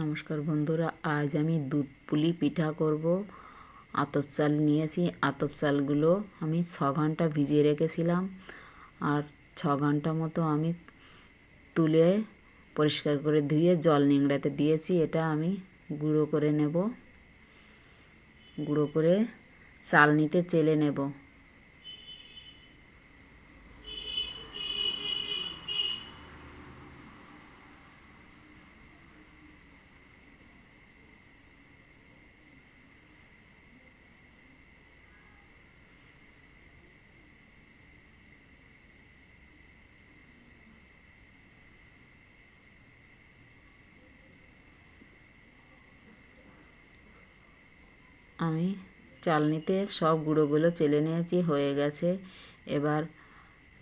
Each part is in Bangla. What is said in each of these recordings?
নমস্কার বন্ধুরা, আজ আমি দুধ পুলি পিঠা করব। আতপ চাল নিয়েছি, আতপ চালগুলো আমি ছ ঘণ্টা ভিজিয়ে রেখেছিলাম। আর ছ ঘণ্টা মতো আমি তুলে পরিষ্কার করে ধুয়ে জল নিংড়াতে দিয়েছি, এটা আমি গুঁড়ো করে নেব। গুঁড়ো করে চাল নিতে চেলে নেব। আমি চালনিতে সব গুঁড়োগুলো চেলে নিয়েছি, হয়ে গেছে। এবার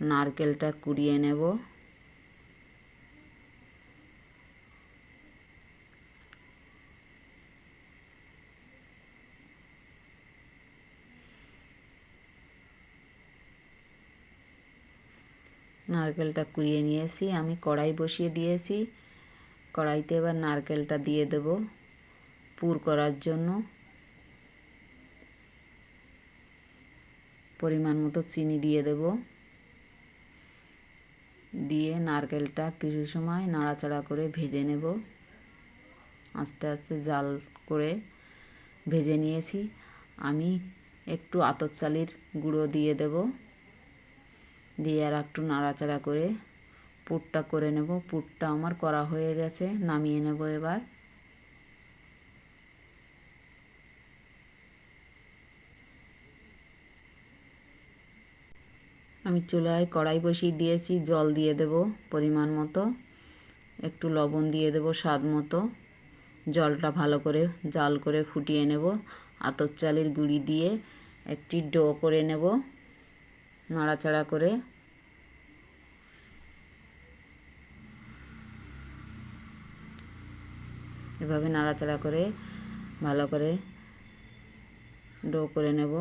নারকেলটা কুড়িয়ে নেব। নারকেলটা কুড়িয়ে নিয়েছি, আমি কড়াই বসিয়ে দিয়েছি। কড়াইতে এবার নারকেলটা দিয়ে দেব পুর করার জন্য। পরিমাণ মতো চিনি দিয়ে দেব। দিয়ে নারকেলটা কিছু সময় নাড়াচাড়া করে ভেজে নেব। আস্তে আস্তে জাল করে ভেজে নিয়েছি। আমি একটু আতপ চালির গুঁড়ো দিয়ে দেব। দিয়ে আর একটু নাড়াচাড়া করে পুরটা করে নেব। পুরটা আমার করা হয়ে গেছে, নামিয়ে নেব এবার। আমি চুলায় কড়াই বসিয়ে দিয়েছি, জল দিয়ে দেব পরিমাণ মতো। একটু লবণ দিয়ে দেব স্বাদ মতো। জলটা ভালো করে জাল করে ফুটিয়ে নেব। আতপ চালের গুঁড়ি দিয়ে একটি ডো করে নেব নাড়াচাড়া করে। এভাবে নাড়াচাড়া করে ভালো করে ডো করে নেব।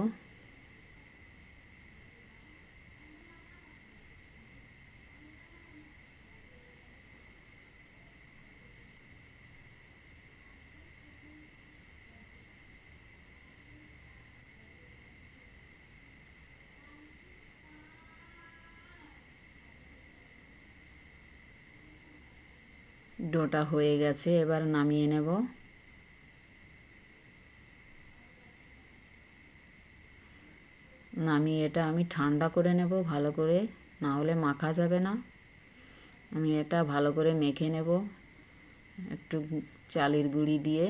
ডোটা হয়ে গেছে, এবার নামিয়ে নেব। নামিয়ে এটা আমি ঠান্ডা করে নেব ভালো করে, না হলে মাখা যাবে না। আমি এটা ভালো করে মেখে নেব একটু চালের গুঁড়ি দিয়ে।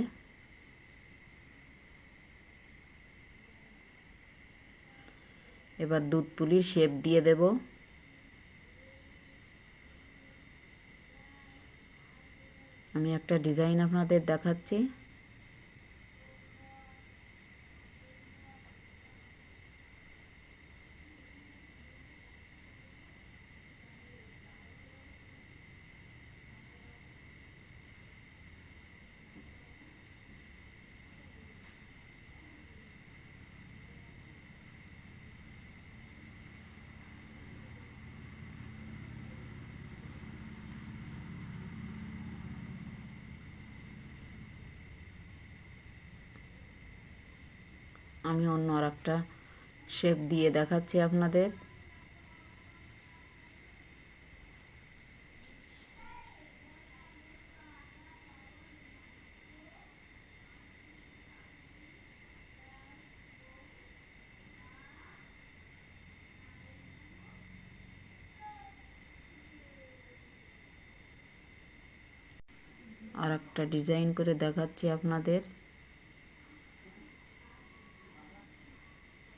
এবার দুধ পুলির শেপ দিয়ে দেবো। আমি একটা ডিজাইন আপনাদের দেখাচ্ছি। আমি অন্য আর একটা শেপ দিয়ে দেখাচ্ছি আপনাদের। আর একটা ডিজাইন করে দেখাচ্ছি আপনাদের।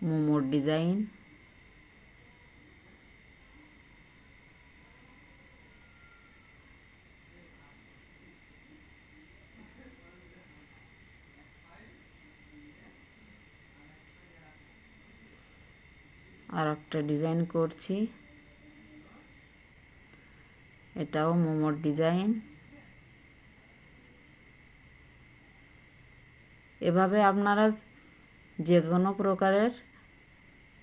মোমোর ডিজাইন। আর একটা ডিজাইন করছি। এটাও মোমোর ডিজাইন। এভাবে আপনারা যে কোনো প্রকারের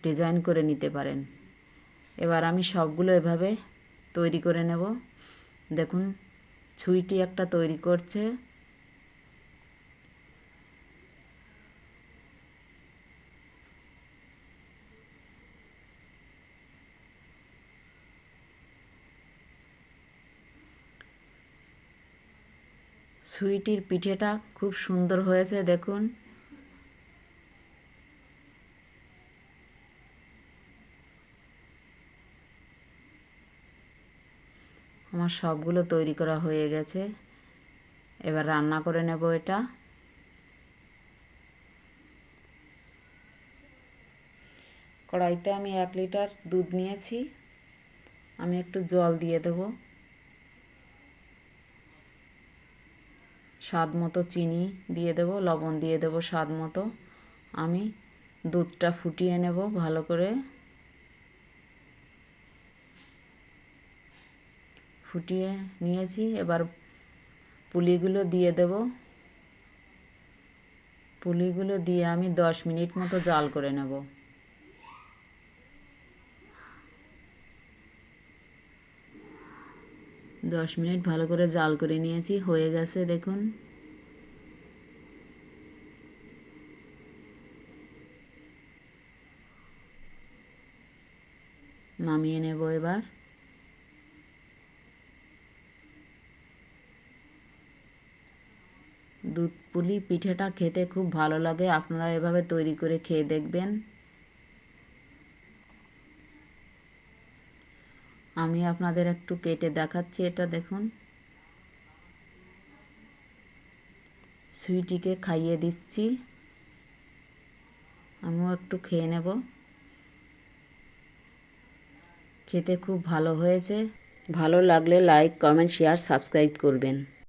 ডিজাইন করে নিতে পারেন। এবার আমি সবগুলো এভাবে তৈরি করে নেব। দেখুন ছুইটি একটা তৈরি করছে। সুইটির পিঠেটা খুব সুন্দর হয়েছে, দেখুন। আমার সবগুলো তৈরি করা হয়ে গেছে। এবার রান্না করে নেব এটা। কড়াইতে আমি এক লিটার দুধ নিয়েছি। আমি একটু জল দিয়ে দেব। স্বাদ মতো চিনি দিয়ে দেব, লবণ দিয়ে দেব স্বাদ মতো। আমি দুধটা ফুটিয়ে নেব ভালো করে। ফুটিয়ে নিয়েছি। এবার পুলিগুলো দিয়ে দেব। পুলিগুলো দিয়ে আমি দশ মিনিট মতো জাল করে নেব। দশ মিনিট ভালো করে জাল করে নিয়েছি। হয়ে গেছে, দেখুন। নামিয়ে নেব এবার। দুধ পুলি পিঠেটা খেতে খুব ভালো লাগে। আপনারা এভাবে তৈরি করে খেয়ে দেখবেন। আমি আপনাদের একটু কেটে দেখাচ্ছি এটা দেখুন। সুইটিকে খাইয়ে দিচ্ছি। আমিও একটু খেয়ে নেব। খেতে খুব ভালো হয়েছে। ভালো লাগলে লাইক, কমেন্ট, শেয়ার, সাবস্ক্রাইব করবেন।